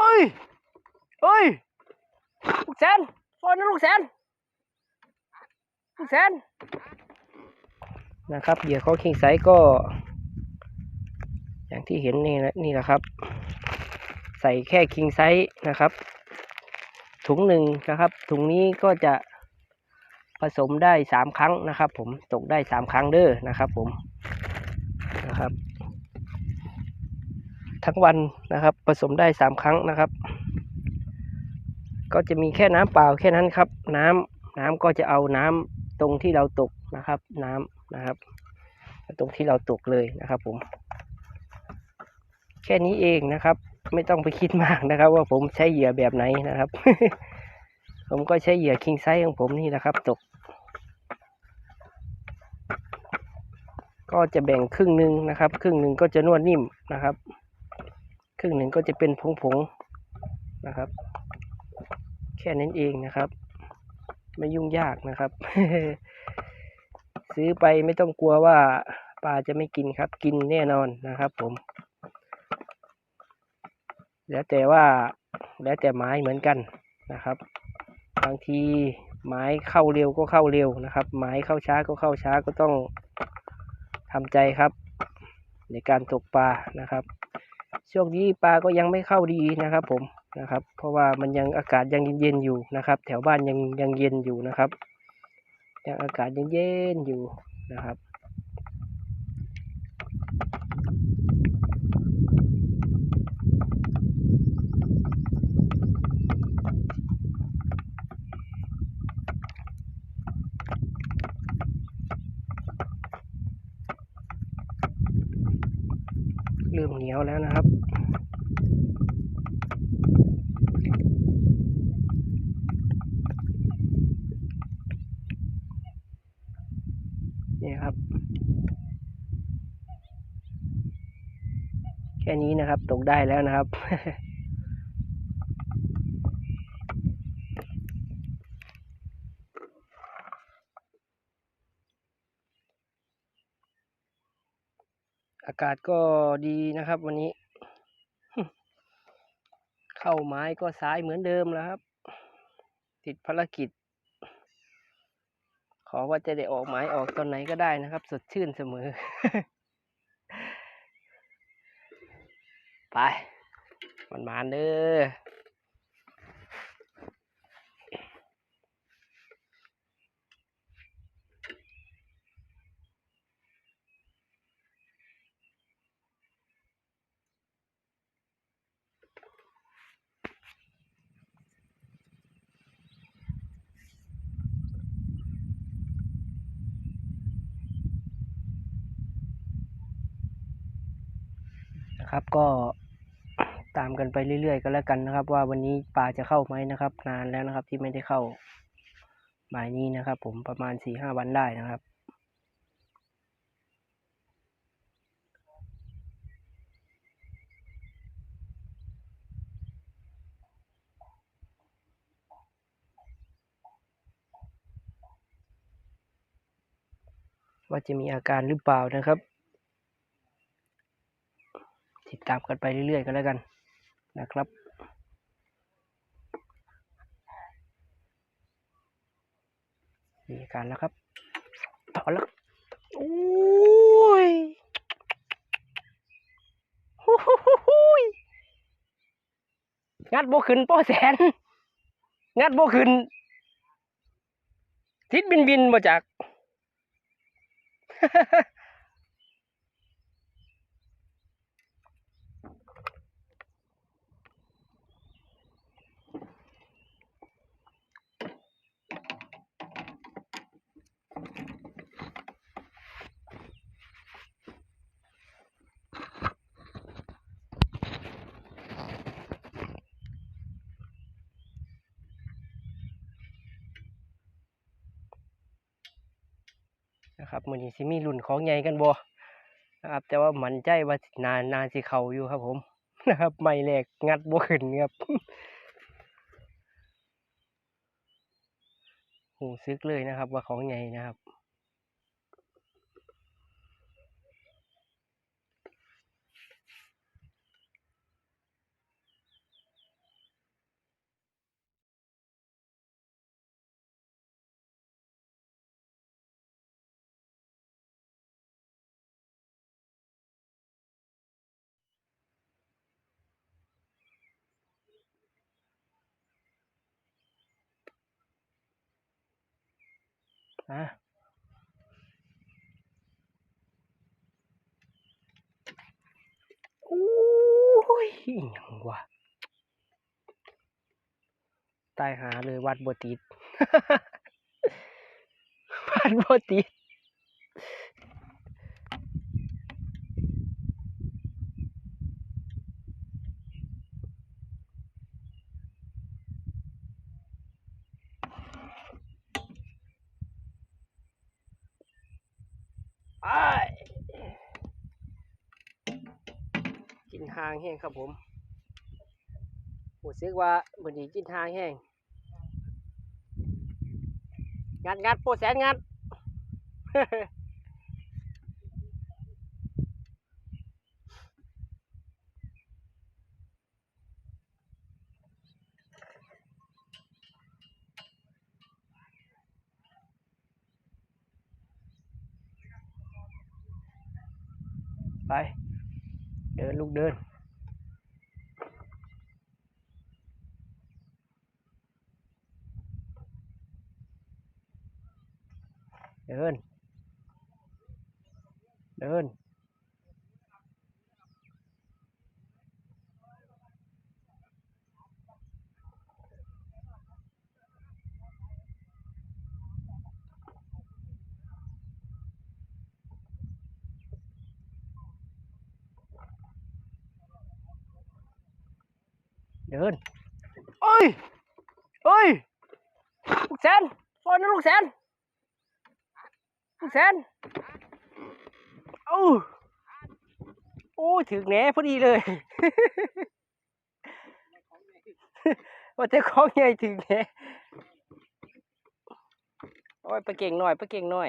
อ้ยเอ้ย ลูกแสนโอนนะลูกแสน ลูกแสน นะครับ เหยื่อของคิงไซก็ อย่างที่เห็นนี่นะนี่แหละครับ ใส่แค่คิงไซนะครับ ถุงหนึ่งนะครับ ถุงนี้ก็จะผสมได้สามครั้งนะครับ ผม ตกได้สามครั้งเด้อนะครับ ผม นะครับ ทั้งวันนะครับ ผสมได้สามครั้งนะครับ ก็จะมีแค่น้ำเปล่าแค่นั้นครับ น้ำน้ำก็จะเอาน้ำตรงที่เราตกนะครับ น้ำนะครับ ตรงที่เราตกเลยนะครับ ผม แค่นี้เองนะครับ ไม่ต้องไปคิดมากนะครับ ว่าผมใช้เหยื่อแบบไหนนะครับ ผมก็ใช้เหยื่อคิงไซส์ของผมนี่แหละครับ ตกก็จะแบ่งครึ่งหนึ่งนะครับ ครึ่งหนึ่งก็จะนวดนิ่มนะครับ ครึ่งหนึ่งก็จะเป็นผงๆนะครับ แค่นั้นเองนะครับ ไม่ยุ่งยากนะครับ ซื้อไปไม่ต้องกลัวว่าปลาจะไม่กินครับ กินแน่นอนนะครับผม แล้วแต่ว่าแล้วแต่ไม้เหมือนกันนะครับ บางทีไม้เข้าเร็วก็เข้าเร็วนะครับ ไม้เข้าช้าก็เข้าช้าก็ต้องทำใจครับ ในการตกปลานะครับ ช่วงนี้ปลาก็ยังไม่เข้าดีนะครับ ผมนะครับ เพราะว่ามันยังอากาศยังเย็นๆอยู่นะครับ แถวบ้านยังยังเย็นอยู่นะครับยังอากาศยังเย็นอยู่นะครับ ริ่มเหนียวแล้วนะครับ นี่ครับ แค่นี้นะครับตกได้แล้วนะครับากาศก็ดีนะครับ วันนี้ เข้าไม้ก็ซ้ายเหมือนเดิมแล้วครับ ติดภารกิจ ขอว่าจะได้ออกไม้ออกตอนไหนก็ได้นะครับ สดชื่นเสมอ ไปมันมาเด้อ นะครับ ก็ตามกันไปเรื่อยๆกันแล้วกันนะครับ ว่าวันนี้ปลาจะเข้าไหมนะครับ นานแล้วนะครับที่ไม่ได้เข้าหมายนี้นะครับ ผมประมาณสี่ห้าวันได้นะครับว่าจะมีอาการหรือเปล่านะครับ ติดตามกันไปเรื่อยๆกันแล้วกันนะครับ มีการแล้วครับถอแล้วโอ้ยฮู้ฮู้ฮู้ฮู้ยงัดโบขึ้นป้อแสน งัดโบขึ้น ทิศบินบินมาจาก นะครับมือนี้สิมีรุ่นของใหญ่กันบ่นะครับ แต่ว่ามันใจว่านานนานสิเขาอยู่ครับ ผมนะครับไม่แรกงัดบ่ขึ้นครับหูซึกเลยนะครับ ว่าของใหญ่นะครับ นะโอ้ยยังวะตายหาเลยวัดบติดวัดบติด หางแห้งครับผมรู้สึกว่าบนนี้กินหางแห้งงัดงัดโปรแสนงัดไป เดินลูกเดิน เดิน เดิน เดิน เอ้ย เอ้ย ลูกแสนฟอนนะลูกแสนลูก แสนเอ้าโอ้ยถึงแหนพอดีเลยว่าแต่ของใหญ่ถึงแหนโอ้ยไปเก่งหน่อยไปเก่งหน่อย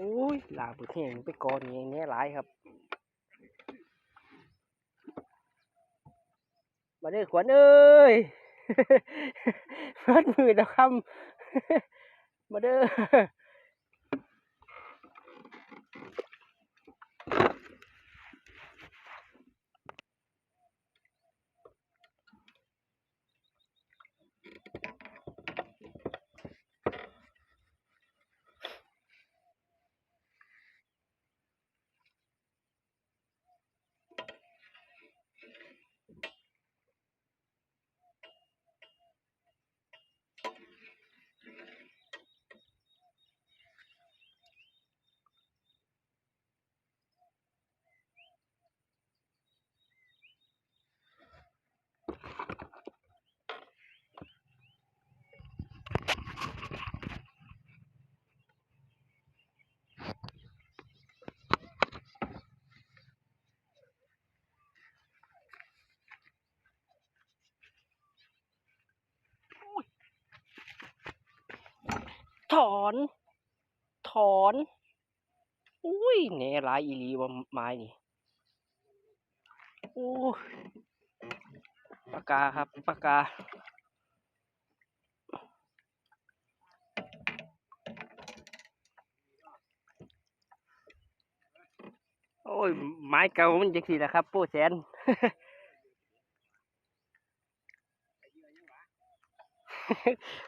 อุ้ยลาบุเทียงไปก่อนอย่างเงี้ยหลายครับ มาเด้อขวัญเอ้ยเฟิดมือแล้วคำมาเด้อ ถ อน ถอนอุ้ยแน่หลายอีหลีว่าไม้นี่โอ้ปากกาครับปากกาโอ้ยไม้เก่ามันจังสิแหละครับโป้แสน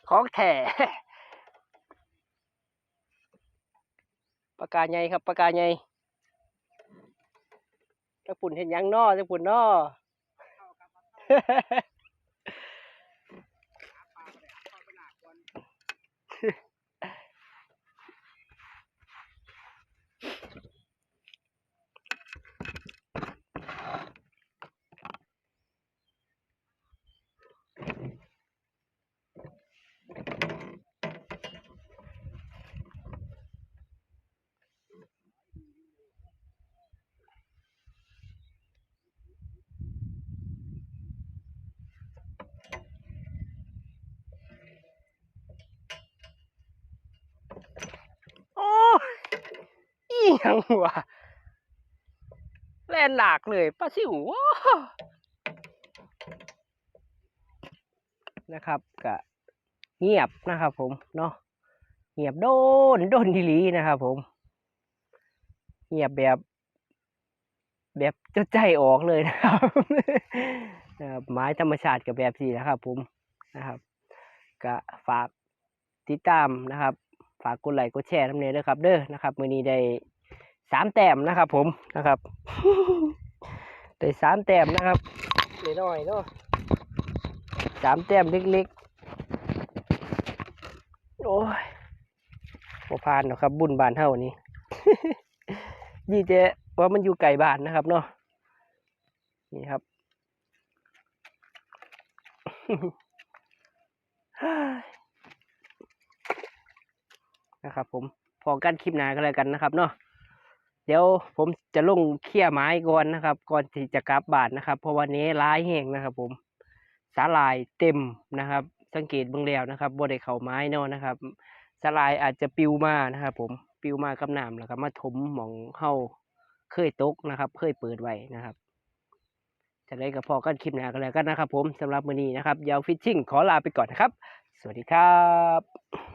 ของแท้ ปากกาใหญ่ครับปากกาใหญ่ตะปุ่นเห็นยังนอตะปุ่นนอ โอ้ยอีห ยังวะแล่นหลากเลยปลาสิวนะครับกะเงียบนะครับผมเนาะเงียบโดนโดนทีลีนะครับผม เงียบแบบ แบบเจะใจออกเลยนะครับนะครับไม้ธรรมชาติกับแบบสี่นะครับ ผมนะครับก็ฝากติดตามนะครับ ฝากกดไลค์กดแชร์ทำเนียด้วยครับ เด้อนะครับมือนี้ได้ สามแต้มนะครับ ผมนะครับได้สามแต้มนะครับน้อยเนาะสามแต้มเล็กๆ โอ้ยพอพานหรอกครับ บุญบานเท่านี้ดีเจว่ามันอยู่ไกลบ้านนะครับเนาะนี่ครับนะครับผมพอกันคลิปหน้ากันเลยกันนะครับเนาะ เดี๋ยวผมจะลงเคี่ยไม้ก่อนนะครับ ก่อนที่จะกลับบ้านนะครับ เพราะวันนี้ร้ายแห้งนะครับ ผมสาลายเต็มนะครับ สังเกตเบื้องแล้วนะครับบ่ได้เขาไม้เนาะนะครับสาลายอาจจะปิวมานะครับ ผมปิวมากับน้ำแล้วก็มาถมหมองเข้าเคยตกนะครับ เคยเปิดไว้นะครับจะได้กับพอกันคลิปหน้ากันเลยกันนะครับ ผมสำหรับมื้อนี้นะครับยาวฟิชชิ่งขอลาไปก่อนนะครับ สวัสดีครับ